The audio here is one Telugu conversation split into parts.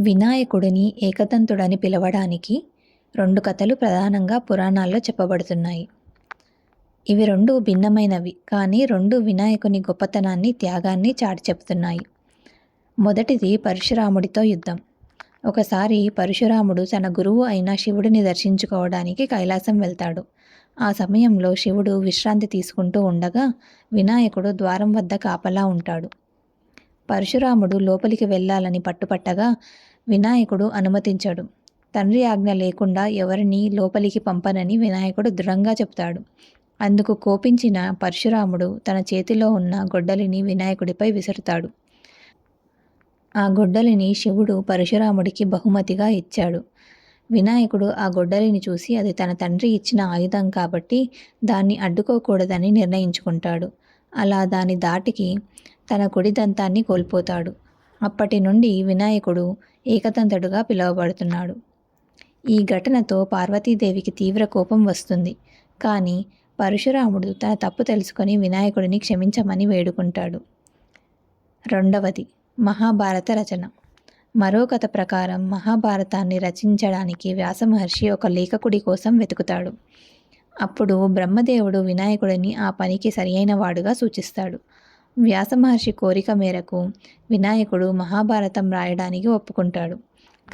వినాయకుడిని ఏకదంతుడని పిలవడానికి రెండు కథలు ప్రధానంగా పురాణాల్లో చెప్పబడుతున్నాయి. ఇవి రెండు భిన్నమైనవి కానీ రెండు వినాయకుని గొప్పతనాన్ని త్యాగాన్ని చాటి చెప్తున్నాయి మొదటిది పరశురాముడితో యుద్ధం. ఒకసారి పరశురాముడు తన గురువు అయిన శివుడిని దర్శించుకోవడానికి కైలాసం వెళ్తాడు. ఆ సమయంలో శివుడు విశ్రాంతి తీసుకుంటూ ఉండగా వినాయకుడు ద్వారం వద్ద కాపలా ఉంటాడు. పరశురాముడు లోపలికి వెళ్ళాలని పట్టుపట్టగా వినాయకుడు అనుమతించాడు. తండ్రి ఆజ్ఞ లేకుండా ఎవరిని లోపలికి పంపనని వినాయకుడు దృఢంగా చెప్తాడు. అందుకు కోపించిన పరశురాముడు తన చేతిలో ఉన్న గొడ్డలిని వినాయకుడిపై విసురుతాడు. ఆ గొడ్డలిని శివుడు పరశురాముడికి బహుమతిగా ఇచ్చాడు. వినాయకుడు ఆ గొడ్డలిని చూసి అది తన తండ్రి ఇచ్చిన ఆయుధం కాబట్టి దాన్ని అడ్డుకోకూడదని నిర్ణయించుకుంటాడు. అలా దాని దాటికి తన కుడి దంతాన్ని కోల్పోతాడు. అప్పటి నుండి వినాయకుడు ఏకతంతడుగా పిలువబడుతున్నాడు. ఈ ఘటనతో పార్వతీదేవికి తీవ్ర కోపం వస్తుంది. కానీ పరశురాముడు తన తప్పు తెలుసుకొని వినాయకుడిని క్షమించమని వేడుకుంటాడు. రెండవది మహాభారత రచన. మరో కథ ప్రకారం మహాభారతాన్ని రచించడానికి వ్యాసమహర్షి ఒక లేఖకుడి కోసం వెతుకుతాడు. అప్పుడు బ్రహ్మదేవుడు వినాయకుడిని ఆ పనికి సరియైన వాడుగా సూచిస్తాడు. వ్యాసమహర్షి కోరిక మేరకు వినాయకుడు మహాభారతం రాయడానికి ఒప్పుకుంటాడు.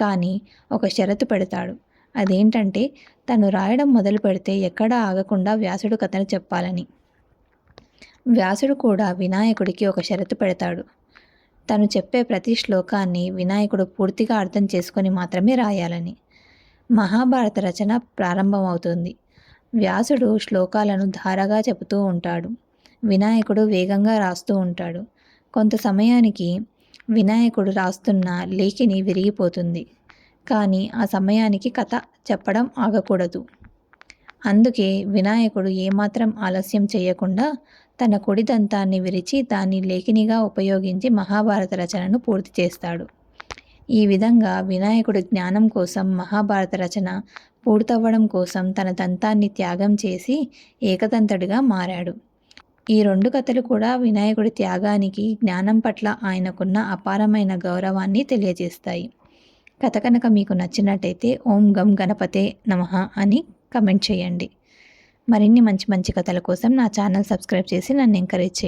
కానీ ఒక షరతు పెడతాడు. అదేంటంటే తను రాయడం మొదలు పెడితే ఎక్కడా ఆగకుండా వ్యాసుడు కథను చెప్పాలని. వ్యాసుడు కూడా వినాయకుడికి ఒక షరతు పెడతాడు. తను చెప్పే ప్రతి శ్లోకాన్ని వినాయకుడు పూర్తిగా అర్థం చేసుకొని మాత్రమే రాయాలని. మహాభారత రచన ప్రారంభమవుతుంది. వ్యాసుడు శ్లోకాలను ధారగా చెబుతూ ఉంటాడు. వినాయకుడు వేగంగా రాస్తూ ఉంటాడు. కొంత సమయానికి వినాయకుడు రాస్తున్న లేఖిని విరిగిపోతుంది. కానీ ఆ సమయానికి కథ చెప్పడం ఆగకూడదు. అందుకే వినాయకుడు ఏమాత్రం ఆలస్యం చేయకుండా తన కుడి దంతాన్ని విరిచి దాన్ని లేఖినిగా ఉపయోగించి మహాభారత రచనను పూర్తి చేస్తాడు. ఈ విధంగా వినాయకుడు జ్ఞానం కోసం మహాభారత రచన పూర్తవ్వడం కోసం తన దంతాన్ని త్యాగం చేసి ఏకదంతడుగా మారాడు. ఈ రెండు కథలు కూడా వినాయకుడి త్యాగానికి జ్ఞానం పట్ల ఆయనకున్న అపారమైన గౌరవాన్ని తెలియజేస్తాయి. కథ కనుక మీకు నచ్చినట్టయితే ఓం గం గణపతే నమ అని కమెంట్ చేయండి. మరిన్ని మంచి మంచి కథల కోసం నా ఛానల్ సబ్స్క్రైబ్ చేసి నన్ను ఎంకరేజ్ చేయండి.